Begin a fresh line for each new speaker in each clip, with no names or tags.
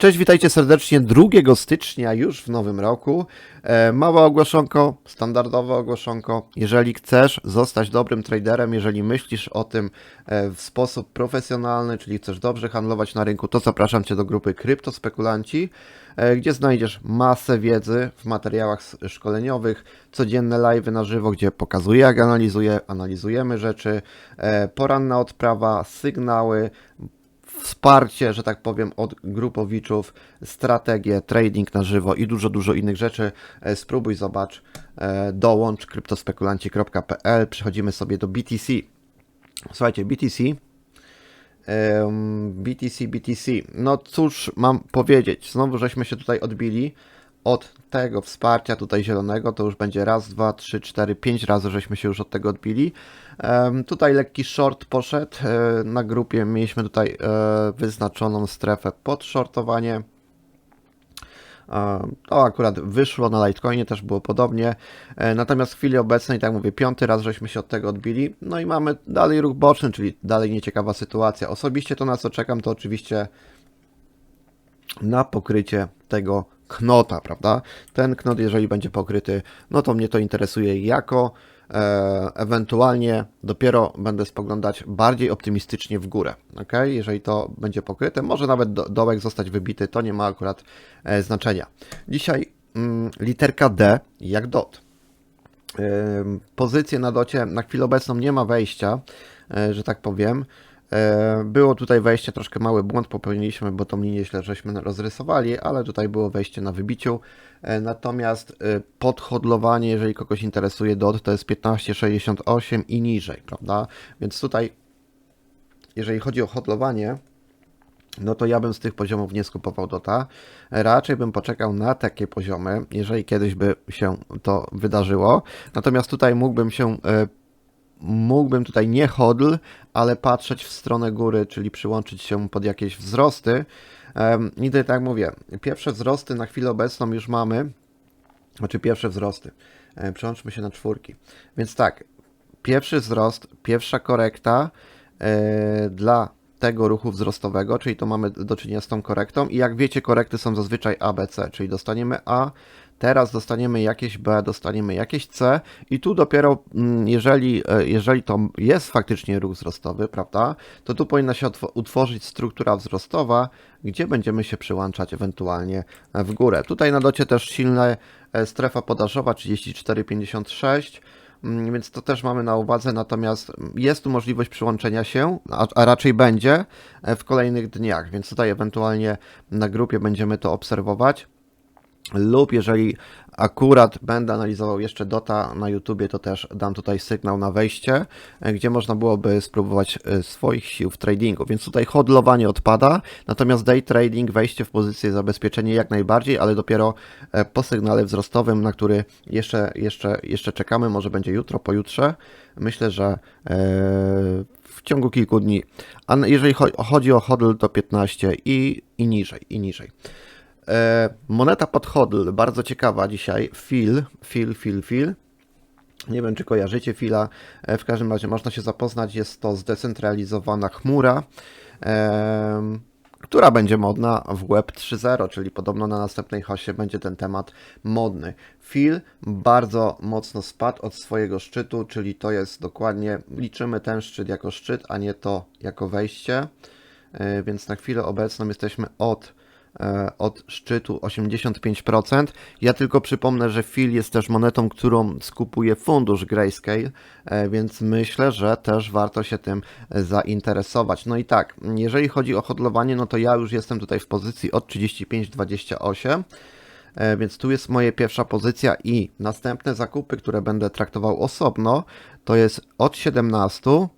Cześć, witajcie serdecznie 2 stycznia już w nowym roku. E, małe ogłoszonko, standardowe ogłoszonko. Jeżeli chcesz zostać dobrym traderem, jeżeli myślisz o tym e, w sposób profesjonalny, czyli chcesz dobrze handlować na rynku, to zapraszam Cię do grupy Kryptospekulanci, e, gdzie znajdziesz masę wiedzy w materiałach szkoleniowych, codzienne live na żywo, gdzie pokazuję, jak analizuję, analizujemy rzeczy, poranna odprawa, sygnały, wsparcie, że tak powiem, od grupowiczów, strategię, trading na żywo i dużo, dużo innych rzeczy. E, Spróbuj, zobacz, e, dołącz kryptospekulanci.pl. Przechodzimy sobie do BTC. Słuchajcie, BTC. BTC, BTC. No cóż mam powiedzieć, znowu żeśmy się tutaj odbili od tego wsparcia tutaj zielonego, to już będzie raz, dwa, trzy, cztery, pięć razy żeśmy się już od tego odbili. Tutaj lekki short poszedł, e, na grupie mieliśmy tutaj e, wyznaczoną strefę pod shortowanie. E, To akurat wyszło na Litecoinie, też było podobnie. Natomiast w chwili obecnej, tak mówię, piąty raz żeśmy się od tego odbili. No i mamy dalej ruch boczny, czyli dalej nieciekawa sytuacja. Osobiście to na co czekam, to oczywiście na pokrycie tego knota, prawda? Ten knot, jeżeli będzie pokryty, no to mnie to interesuje jako e, ewentualnie dopiero będę spoglądać bardziej optymistycznie w górę, ok? Jeżeli to będzie pokryte, może nawet do, dołek zostać wybity, to nie ma akurat e, znaczenia. Dzisiaj mm, literka D jak dot. Ym, Pozycję na docie na chwilę obecną nie ma wejścia, e, że tak powiem. E, Było tutaj wejście, troszkę mały błąd popełniliśmy, bo tą linię źle żeśmy rozrysowali, ale tutaj było wejście na wybiciu. E, Natomiast e, podhodlowanie, jeżeli kogoś interesuje DOT, to jest 15,68 i niżej, prawda? Więc tutaj, jeżeli chodzi o hodlowanie, no to ja bym z tych poziomów nie skupował Dota. Raczej bym poczekał na takie poziomy, jeżeli kiedyś by się to wydarzyło. Natomiast tutaj mógłbym się mógłbym tutaj nie hodl, ale patrzeć w stronę góry, czyli przyłączyć się pod jakieś wzrosty. I tutaj tak mówię, pierwsze wzrosty na chwilę obecną już mamy, znaczy pierwsze wzrosty. Przełączmy się na czwórki. Więc tak, pierwszy wzrost, pierwsza korekta e, dla tego ruchu wzrostowego, czyli to mamy do czynienia z tą korektą i jak wiecie, korekty są zazwyczaj ABC, czyli dostaniemy A, teraz dostaniemy jakieś B, dostaniemy jakieś C i tu dopiero, mm, jeżeli, e, jeżeli to jest faktycznie ruch wzrostowy, prawda, to tu powinna się utworzyć struktura wzrostowa, gdzie będziemy się przyłączać ewentualnie e, w górę. Tutaj na docie też silna e, strefa podażowa 34,56, Mm, Więc to też mamy na uwadze, natomiast jest tu możliwość przyłączenia się, a, a raczej będzie w kolejnych dniach, więc tutaj ewentualnie na grupie będziemy to obserwować. Lub jeżeli akurat będę analizował jeszcze Dota na YouTubie, to też dam tutaj sygnał na wejście, e, gdzie można byłoby spróbować e, swoich sił w tradingu. Więc tutaj hodlowanie odpada, natomiast day trading, wejście w pozycję zabezpieczenie jak najbardziej, ale dopiero e, po sygnale wzrostowym, na który jeszcze, jeszcze, jeszcze czekamy, może będzie jutro, pojutrze. Myślę, że w ciągu kilku dni. A jeżeli cho- chodzi o hodl, to 15 i, i niżej, i niżej. E, moneta pod hodl, bardzo ciekawa dzisiaj. Fil, fil, fil, fil. Nie wiem, czy kojarzycie fila. E, w każdym razie można się zapoznać. Jest to zdecentralizowana chmura, em, która będzie modna w Web 3.0, czyli podobno na następnej hosie będzie ten temat modny. Fil bardzo mocno spadł od swojego szczytu, czyli to jest dokładnie, liczymy ten szczyt jako szczyt, a nie to jako wejście. E, Więc na chwilę obecną jesteśmy od e, od szczytu 85%. Ja tylko przypomnę, że FIL jest też monetą, którą skupuje fundusz Grayscale, e, więc myślę, że też warto się tym e, zainteresować. No i tak, jeżeli chodzi o hodlowanie, no to ja już jestem tutaj w pozycji od 35-28. E, Więc tu jest moja pierwsza pozycja i następne zakupy, które będę traktował osobno, to jest od 17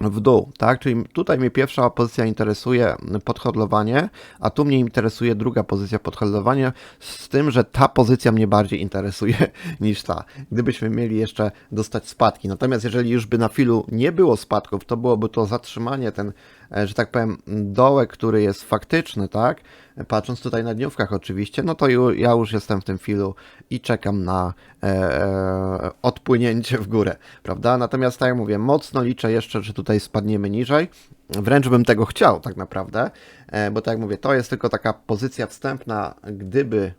w dół, tak? Czyli tutaj mnie pierwsza pozycja interesuje podhodlowanie, a tu mnie interesuje druga pozycja podhodlowanie, z tym, że ta pozycja mnie bardziej interesuje niż ta. Gdybyśmy mieli jeszcze dostać spadki. Natomiast jeżeli już by na filu nie było spadków, to byłoby to zatrzymanie, ten, e, że tak powiem, dołek, który jest faktyczny, tak? Patrząc tutaj na dniówkach oczywiście, no to ju, ja już jestem w tym filu i czekam na e, e, odpłynięcie w górę, prawda? Natomiast tak jak mówię, mocno liczę jeszcze, że tutaj spadniemy niżej. Wręcz bym tego chciał tak naprawdę, e, bo tak jak mówię, to jest tylko taka pozycja wstępna, gdyby,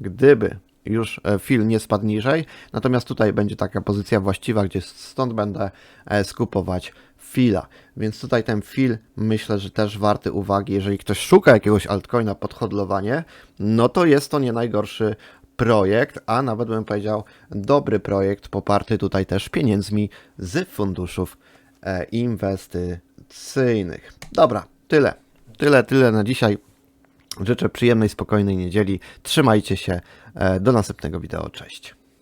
gdyby już e, fil nie spadł niżej, natomiast tutaj będzie taka pozycja właściwa, gdzie stąd będę e, skupować fila. Więc tutaj ten fil myślę, że też warty uwagi. Jeżeli ktoś szuka jakiegoś altcoina pod hodlowanie, no to jest to nie najgorszy projekt, a nawet bym powiedział dobry projekt, poparty tutaj też pieniędzmi z funduszów e, inwestycyjnych. Dobra, tyle. Tyle, tyle na dzisiaj. Życzę przyjemnej, spokojnej niedzieli. Trzymajcie się. E, Do następnego wideo. Cześć.